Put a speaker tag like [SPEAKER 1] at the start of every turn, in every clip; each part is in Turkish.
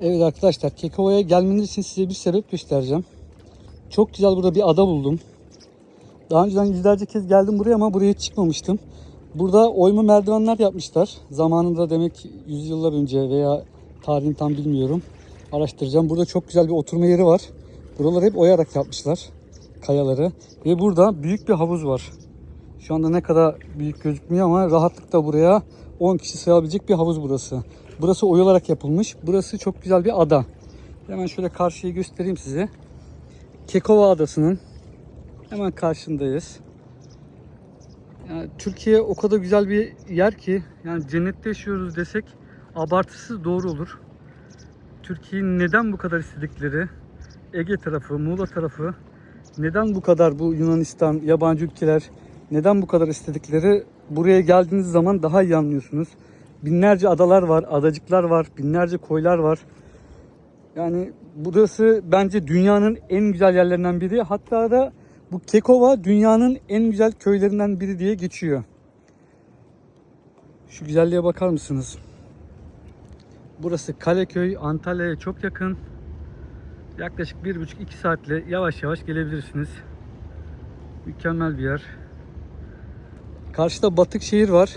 [SPEAKER 1] Evet arkadaşlar Kekova'ya gelmeniz için size bir sebep göstereceğim. Çok güzel burada bir ada buldum. Daha önceden yüzlerce kez geldim buraya ama buraya çıkmamıştım. Burada oyma merdivenler yapmışlar. Zamanında demek yüzyıllar önce veya tarihini tam bilmiyorum. Araştıracağım. Burada çok güzel bir oturma yeri var. Buraları hep oyarak yapmışlar. Kayaları. Ve burada büyük bir havuz var. Şu anda ne kadar büyük gözükmüyor ama rahatlıkla buraya 10 kişi sığabilecek bir havuz burası. Burası oyularak yapılmış. Burası çok güzel bir ada. Hemen şöyle karşıyı göstereyim size. Kekova Adası'nın hemen karşındayız. Yani Türkiye o kadar güzel bir yer ki yani cennette yaşıyoruz desek abartısız doğru olur. Türkiye'nin neden bu kadar istedikleri Ege tarafı, Muğla tarafı neden bu kadar bu Yunanistan, yabancı ülkeler neden bu kadar istedikleri buraya geldiğiniz zaman daha iyi anlıyorsunuz. Binlerce adalar var, adacıklar var, binlerce koylar var. Yani burası bence dünyanın en güzel yerlerinden biri. Hatta da bu Kekova dünyanın en güzel köylerinden biri diye geçiyor. Şu güzelliğe bakar mısınız? Burası Kaleköy, Antalya'ya çok yakın. Yaklaşık 1,5-2 saatle yavaş yavaş gelebilirsiniz. Mükemmel bir yer. Karşıda Batıkşehir var.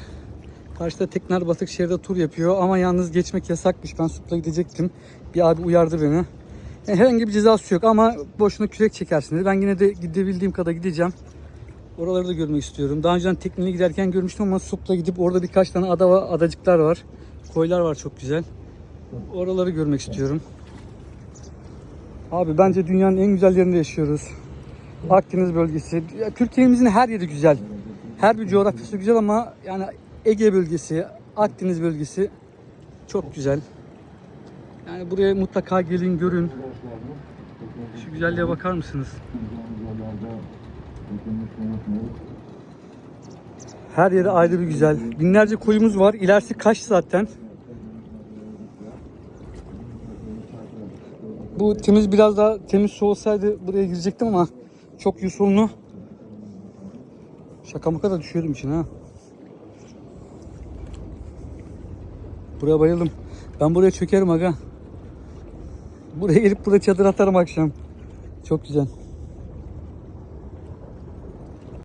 [SPEAKER 1] Karşıda Tekner Batıkşehir'de tur yapıyor ama yalnız geçmek yasakmış. Ben Sup'la gidecektim. Bir abi uyardı beni. Yani herhangi bir cezası yok ama boşuna kürek çekersiniz. Ben yine de gidebildiğim kadar gideceğim. Oraları da görmek istiyorum. Daha önceden tekneyle giderken görmüştüm ama Sup'la gidip orada birkaç tane ada adacıklar var. Koylar var çok güzel. Oraları görmek istiyorum. Abi bence dünyanın en güzel yerinde yaşıyoruz. Akdeniz bölgesi. Türkiye'mizin her yeri güzel. Her bir coğrafyası güzel ama yani Ege bölgesi, Akdeniz bölgesi çok güzel. Yani buraya mutlaka gelin görün. Şu güzelliğe bakar mısınız? Her yeri ayrı bir güzel. Binlerce koyumuz var. İlerisi kaç zaten. Bu temiz biraz daha temiz su olsaydı buraya girecektim ama çok yosunlu. Şaka maka da düşüyordum içine ha. Buraya bayıldım. Ben buraya çökerim aga. Buraya gelip burada çadır atarım akşam. Çok güzel.